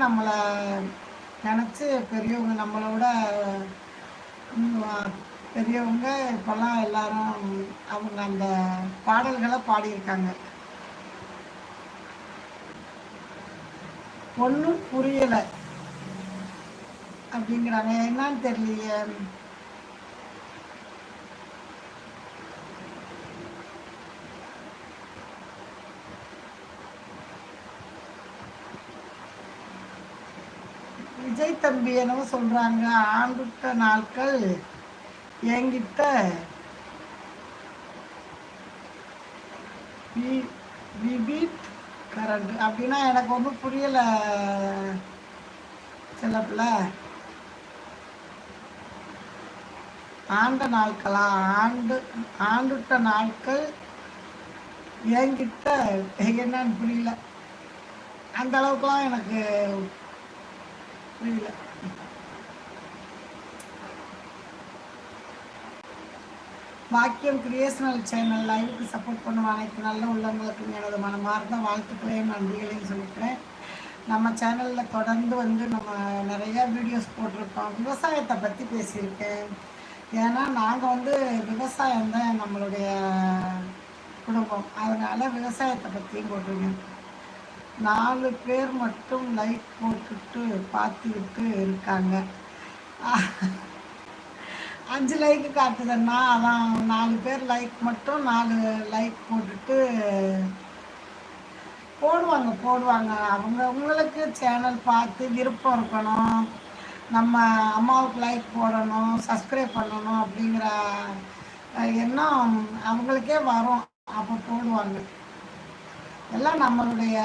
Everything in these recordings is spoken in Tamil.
நம்மளை நினச்சி பெரியவங்க நம்மளோட பெரியவங்க இப்போல்லாம் எல்லாரும் அவங்க அந்த பாடல்களை பாடியிருக்காங்க. ஒன்றும் புரியலை. அப்படிங்கிறாங்க. என்னன்னு தெரியலையே. விஜய் தம்பி என்னவோ சொல்கிறாங்க ஆண்டுட்ட நாட்கள் என்கிட்ட விபீட் கரண்ட். அப்படின்னா எனக்கு ஒன்றும் புரியலை சிலப்பில் ஆண்ட நாட்களா? ஆண்டு ஆண்டுட்ட நாட்கள் என்கிட்ட என்னன்னு புரியல. அந்த அளவுக்குலாம் எனக்கு வாக்கியம் கிரியேஷனல் சேனல் லைவுக்கு சப்போர்ட் பண்ணும் அனைத்து நல்ல உள்ளவங்களுக்கும் எனது மனமார்ந்த வாழ்த்துக்களையும் நன்றிகளையும் சொல்லிக்கிறேன். நம்ம சேனலில் தொடர்ந்து வந்து நம்ம நிறையா வீடியோஸ் போட்டிருக்கோம். விவசாயத்தை பற்றி பேசியிருக்கேன். ஏன்னா நாங்கள் வந்து விவசாயம் தான் நம்மளுடைய குடும்பம். அதனால் விவசாயத்தை பற்றியும் போட்டிருக்கேன். நாலு பேர் மட்டும் லைக் போட்டுட்டு பார்த்துக்கிட்டு இருக்காங்க. அஞ்சு லைக்கு காட்டுதுன்னா அதான் நாலு பேர் லைக் மட்டும் நாலு லைக் போட்டுட்டு போடுவாங்க போடுவாங்க. அவங்க அவங்களுக்கு சேனல் பார்த்து விருப்பம் இருக்கணும். நம்ம அம்மாவுக்கு லைக் போடணும் சப்ஸ்கிரைப் பண்ணணும் அப்படிங்கிற எண்ணம் அவங்களுக்கே வரும். அப்போ போடுவாங்க. எல்லாம் நம்மளுடைய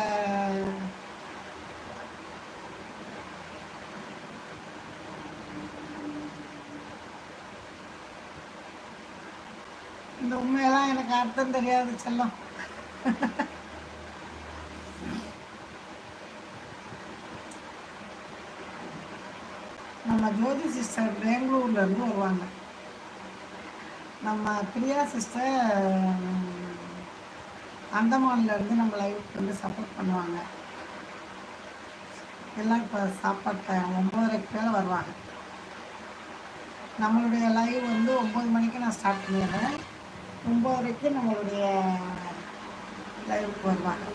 இந்த உண்மையெல்லாம் எனக்கு அர்த்தம் தெரியாது செல்லம். நம்ம ஜோதி சிஸ்டர் பெங்களூர்லேருந்து வருவாங்க. நம்ம பிரியா சிஸ்டர் அந்தமான்லேருந்து நம்ம லைவுக்கு வந்து சப்போர்ட் பண்ணுவாங்க. எல்லாம் இப்போ சாப்பாட்டை ஒம்பதரைக்கு மேலே வருவாங்க. நம்மளுடைய லைவ் வந்து ஒம்பது மணிக்கு நான் ஸ்டார்ட் பண்ணிடுறேன். ஒம்பதரைக்கு நம்மளுடைய லைவுக்கு வருவாங்க.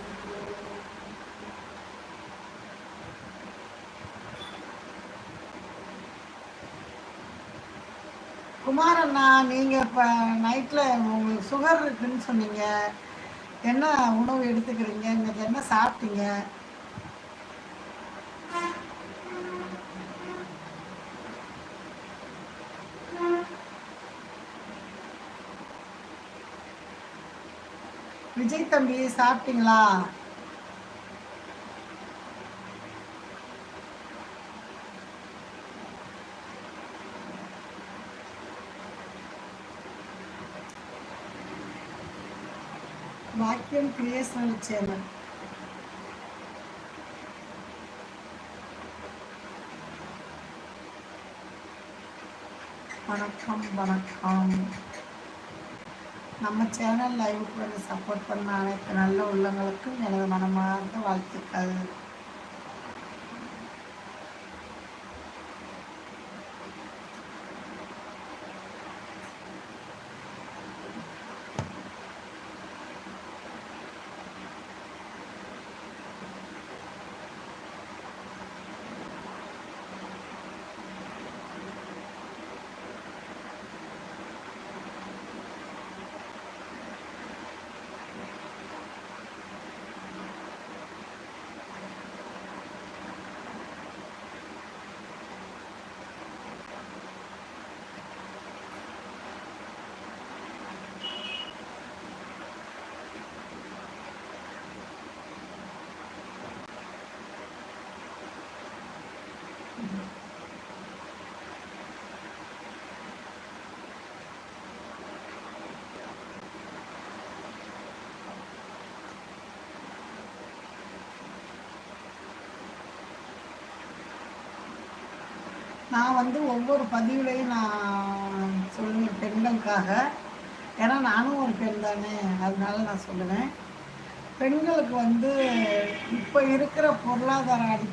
குமாரண்ணா நீங்கள் இப்போ நைட்டில் உங்களுக்கு சுகர் இருக்குன்னு சொன்னீங்க. என்ன உணவு எடுத்துக்கிறீங்க இன்னைக்கு என்ன சாப்பிட்டீங்க? விஜய் தம்பி சாப்பிட்டீங்களா? வாக்கியம் கிரியேஷனல் சேனல் வணக்கம் வணக்கம் நம்ம சேனல் லைவுக்கு வந்து சப்போர்ட் பண்ண அனைத்து நல்ல உள்ளங்களுக்கும் எனது மனமார்ந்த வாழ்த்துக்கள் நான் வந்து ஒவ்வொரு பதிவுலையும் நான் சொல்லுவேன் பெண்களுக்காக. ஏன்னா நானும் ஒரு பெண் தானே அதனால நான் சொல்லுவேன். பெண்களுக்கு வந்து இப்போ இருக்கிற பொருளாதார அடி